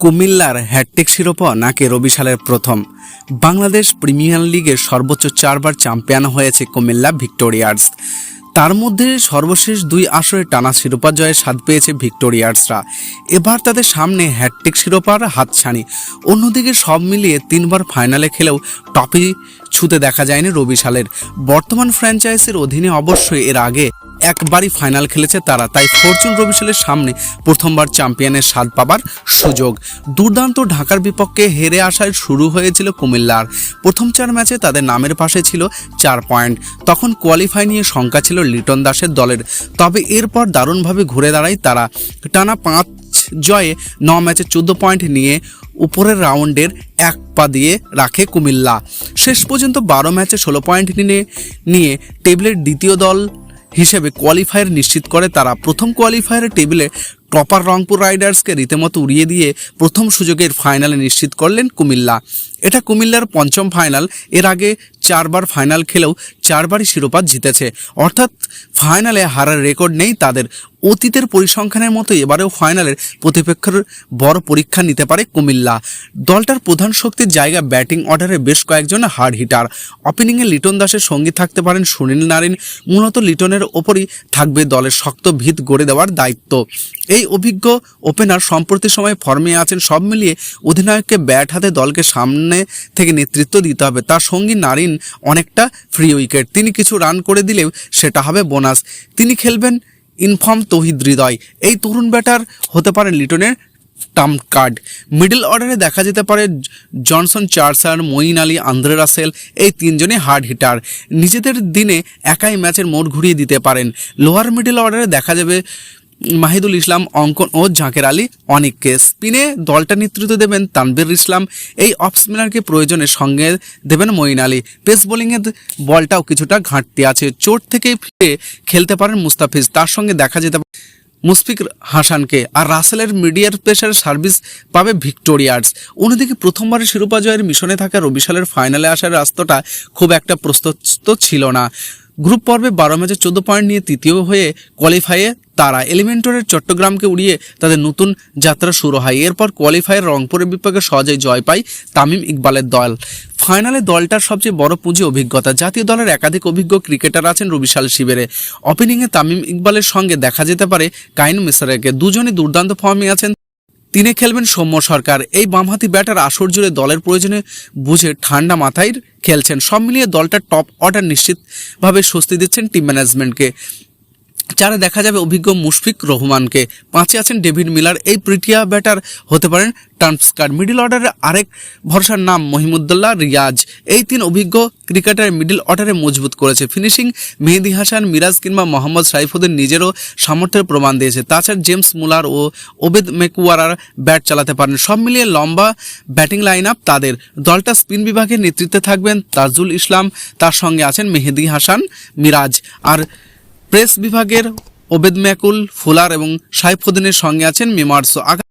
কুমিল্লার হ্যাটট্রিক শিরোপা নাকি রবিশালের প্রথম? বাংলাদেশ প্রিমিয়ার লিগের সর্বোচ্চ চারবার চ্যাম্পিয়ন হয়েছে কুমিল্লা ভিক্টোরিয়ার্স। তার মধ্যে সর্বশেষ দুই আসরে টানা শিরোপা জয়ের স্বাদ পেয়েছে ভিক্টোরিয়ার্সরা। এবার তাদের সামনে হ্যাটট্রিক শিরোপার হাতছানি। অন্যদিকে সব মিলিয়ে তিনবার ফাইনালে খেলেও টপি ছুতে দেখা যায়নি রবিশালের বর্তমান ফ্র্যাঞ্চাইজির অধীনে অবশ্যই এর আগে একবারই ফাইনাল খেলেছে তারা, তাই ফরচুন রবিশালের সামনে প্রথমবার চ্যাম্পিয়নের স্বাদ পাবার সুযোগ। দুর্দান্ত ঢাকার বিপক্ষে হেরে আসায় শুরু হয়েছিল কুমিল্লার। প্রথম চার ম্যাচে তাদের নামের পাশে ছিল চার পয়েন্ট। তখন কোয়ালিফাই নিয়ে শঙ্কা ছিল লিটন দাসের দলের। তবে এরপর দারুণভাবে ঘুরে দাঁড়ায় তারা। টানা পাঁচ জয়ে ন ম্যাচে চোদ্দ পয়েন্ট নিয়ে উপরের রাউন্ডের এক পা দিয়ে রাখে কুমিল্লা। শেষ পর্যন্ত বারো ম্যাচে ষোলো পয়েন্ট নিয়ে নিয়ে টেবিলের দ্বিতীয় দল হিসেবে কোয়ালিফায়ার নিশ্চিত করে তারা। প্রথম কোয়ালিফায়ারের টেবিলে টপার রংপুর রাইডার্সকে রীতিমতো উড়িয়ে দিয়ে প্রথম সুযোগের ফাইনালে নিশ্চিত করলেন কুমিল্লা। এটা কুমিল্লার পঞ্চম ফাইনাল এর আগে চারবার ফাইনাল খেলেও চারবারই শিরোপা জিতেছে। অর্থাৎ ফাইনালে হারার রেকর্ড নেই তাদের। অতীতের পরিসংখ্যানের মতো এবারেও ফাইনালের প্রতিপক্ষের বড় পরীক্ষা নিতে পারে কুমিল্লা। দলটার প্রধান শক্তির জায়গা ব্যাটিং অর্ডারে বেশ কয়েকজন হার্ড হিটার। ওপেনিংয়ে লিটন দাসের সঙ্গী থাকতে পারেন সুনীল নারিন। মূলত লিটনের ওপরই থাকবে দলের শক্ত ভিত গড়ে দেওয়ার দায়িত্ব। এই অভিজ্ঞ ওপেনার সম্প্রতি সময় ফর্মে আছেন সব মিলিয়ে অধিনায়ককে ব্যাট হাতে দলকে সামনে থেকে নেতৃত্ব দিতে হবে। তার সঙ্গী নারিন অনেকটা ফ্রি উইকেট তিনি কিছু রান করে দিলেও সেটা হবে বোনাস। তিনি খেলবেন ইনফর্ম তহিদ হৃদয়। এই তরুণ ব্যাটার হতে পারে লিটনের টাম কার্ড। মিডল অর্ডারে দেখা যেতে পারে Johnson Charles, Moeen Ali, Andre Russell, এই তিনজনই হার্ড হিটার। নিজেদের দিনে একাই ম্যাচের মোড় ঘুরিয়ে দিতে পারেন। লোয়ার মিডল অর্ডারে দেখা যাবে মাহিদুল ইসলাম, অঙ্কন ও জাকের আলী, অনেককে স্পিনে দলটা নেতৃত্ব দেবেন তানবির ইসলাম। এই অফ স্পিনারকে প্রয়োজনে সঙ্গে দেবেন মঈন আলী। পেস বোলিংয়ের বলটাও কিছুটা ঘাটতি আছে। চোট থেকে ফিরে খেলতে পারেন মুস্তাফিজ। তার সঙ্গে দেখা যেতে পারে মুশফিক হাসানকে। আর রাসেলের মিডিয়ার প্রেশার সার্ভিস পাবে ভিক্টোরিয়ার্স। অন্যদিকে প্রথমবারের শিরোপা জয়ের মিশনে থাকা রবিশালের ফাইনালে আসার রাস্তাটা খুব একটা প্রস্তুত ছিল না। গ্রুপ পর্বে বারো ম্যাচে চোদ্দ পয়েন্ট নিয়ে তৃতীয় হয়ে কোয়ালিফাইয়ে তারা এলিমেন্টরের চট্টগ্রামকে উড়িয়ে তাদের নতুন যাত্রা শুরু হয়। এরপর কোয়ালিফায়ার রংপুরের বিপক্ষে সহজেই জয় পায় তামিম ইকবালের দল। ফাইনালে দলটার সবচেয়ে বড় পুঁজি অভিজ্ঞতা। জাতীয় দলের একাধিক অভিজ্ঞ ক্রিকেটার আছেন রবিশাল শিবিরে। ওপেনিংয়ে তামিম ইকবালের সঙ্গে দেখা যেতে পারে কাইন মিসারেকে। দুজনই দুর্দান্ত ফর্মে আছেন। তিনি খেলবেন সৌম্য সরকার। এই বামহাতি ব্যাটার আসর জুড়ে দলের প্রয়োজনে বুঝে ঠান্ডা মাথায় খেলছেন। সব মিলিয়ে দলটার টপ অর্ডার নিশ্চিতভাবে স্বস্তি দিচ্ছেন টিম ম্যানেজমেন্টকে চারে দেখা যাবে অভিজ্ঞ মুশফিক রহমানকে। পাঁচে আছেন ডেভিড মিলার। এই প্রিটিয়া ব্যাটার হতে পারেন টার্মস্কার মিডিল অর্ডারে আরেক ভরসার নাম মহিমুদ্দুল্লাহ রিয়াজ। এই তিন অভিজ্ঞ ক্রিকেটার মিডিল অর্ডারে মজবুত করেছে। ফিনিশিং মেহেদি হাসান, মিরাজ কিংবা মোহাম্মদ সাইফুদ্দিন নিজেরও সামর্থ্যের প্রমাণ দিয়েছে। তাছাড়া জেমস মুলার ও ওবেদ মেকুয়ারার ব্যাট চালাতে পারেন। সব মিলিয়ে লম্বা ব্যাটিং লাইন আপ তাদের। দলটা স্পিন বিভাগের নেতৃত্বে থাকবেন তাজুল ইসলাম। তার সঙ্গে আছেন মেহেদি হাসান, মিরাজ। আর প্রেস বিভাগের ওবেদ ম্যাকুল ফুলার এবং সাইফুদ্দিনের সঙ্গে আছেন মেমার্সো